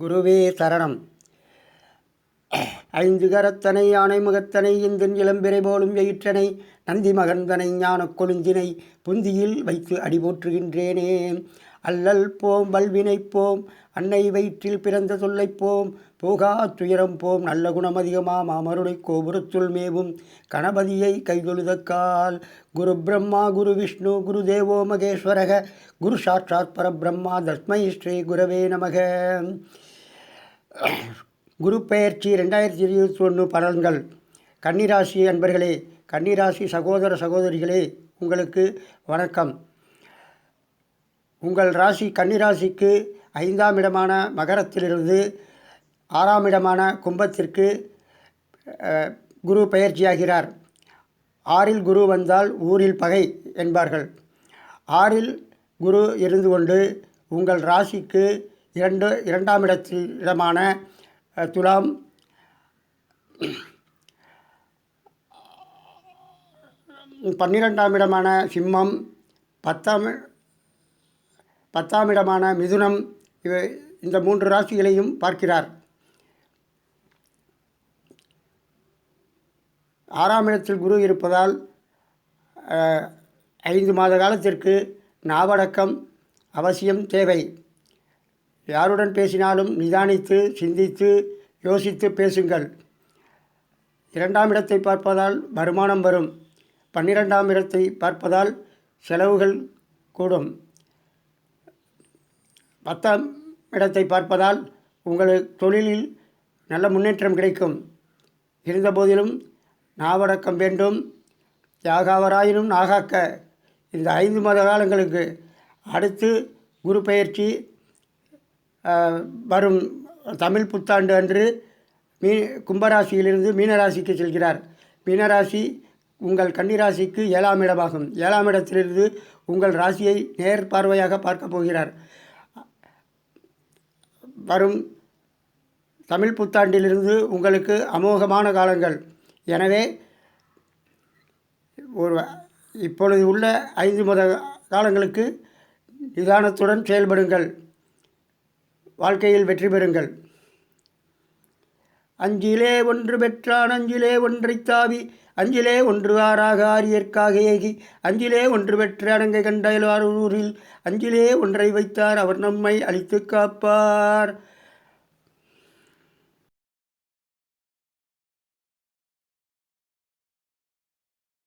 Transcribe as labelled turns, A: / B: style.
A: குருவே சரணம். ஐந்து கரத்தனை யானை முகத்தனை இந்து இளம்பிறை போலும் எயிற்றனை நந்தி மகந்தனை ஞானக் கொழுந்தினை புந்தியில் வைத்து அடிபோற்றுகின்றேனே. அல்லல் போம் வல்வினை போம் அன்னை வயிற்றில் பிறந்த சொல்லைப் போம் போகா துயரம் போம் நல்ல குணம் அமருடை கோபுரத்துள் மேவும் கணபதியை கைதொழுதக்கால் குரு பிரம்மா குரு விஷ்ணு குரு தேவோ மகேஸ்வரக குரு சாட்சாத் பரபிரம்மா தஸ்மை ஸ்ரீ குரவே நமக. குரு பெயர்ச்சி ரெண்டாயிரத்தி இருபத்தி ஒன்று பலன்கள். கன்னிராசி அன்பர்களே கன்னிராசி சகோதர சகோதரிகளே உங்களுக்கு வணக்கம். உங்கள் ராசி கன்னிராசிக்கு ஐந்தாம் இடமான மகரத்திலிருந்து ஆறாம் இடமான கும்பத்திற்கு குரு பெயர்ச்சியாகிறார். ஆறில் குரு வந்தால் ஊரில் பகை என்பார்கள். ஆறில் குரு இருந்து கொண்டு உங்கள் ராசிக்கு இரண்டு இரண்டாம் இடத்தில் இடமான துலாம் பன்னிரெண்டாம் இடமான சிம்மம் பத்தாம் பத்தாம் இடமான மிதுனம் இவை இந்த மூன்று ராசிகளையும் பார்க்கிறார். ஆறாம் இடத்தில் குரு இருப்பதால் ஐந்து மாத காலத்திற்கு நாவடக்கம் அவசியம் தேவை. யாருடன் பேசினாலும் நிதானித்து சிந்தித்து யோசித்து பேசுங்கள். இரண்டாம் இடத்தை பார்ப்பதால் வருமானம் வரும். பன்னிரெண்டாம் இடத்தை பார்ப்பதால் செலவுகள் கூடும். பத்தாம் இடத்தை பார்ப்பதால் உங்களுக்கு தொழிலில் நல்ல முன்னேற்றம் கிடைக்கும். இருந்தபோதிலும் நாவடக்கம் வேண்டும். யாகாவராயினும் நாகாக்க. இந்த ஐந்து மாத காலங்களுக்கு அடுத்து குரு பயிற்சி வரும் தமிழ் புத்தாண்டு அன்று மீ கும்பராசியிலிருந்து மீனராசிக்கு செல்கிறார். மீனராசி உங்கள் கன்னிராசிக்கு ஏழாம் இடமாகும். ஏழாம் இடத்திலிருந்து உங்கள் ராசியை நேர் பார்வையாக பார்க்கப் போகிறார். வரும் தமிழ் புத்தாண்டிலிருந்து உங்களுக்கு அமோகமான காலங்கள். எனவே ஒரு இப்பொழுது உள்ள ஐந்து மத காலங்களுக்கு நிதானத்துடன் செயல்படுங்கள். வாழ்க்கையில் வெற்றி பெறுங்கள். அஞ்சிலே ஒன்று பெற்றான் அஞ்சிலே ஒன்றைத் தாவி அஞ்சிலே ஒன்று ஆறாக ஆரியற்காக ஏகி அஞ்சிலே ஒன்று பெற்ற அடங்கை கண்டூரில் அஞ்சிலே ஒன்றை வைத்தார் அவர் நம்மை அழித்து காப்பார்.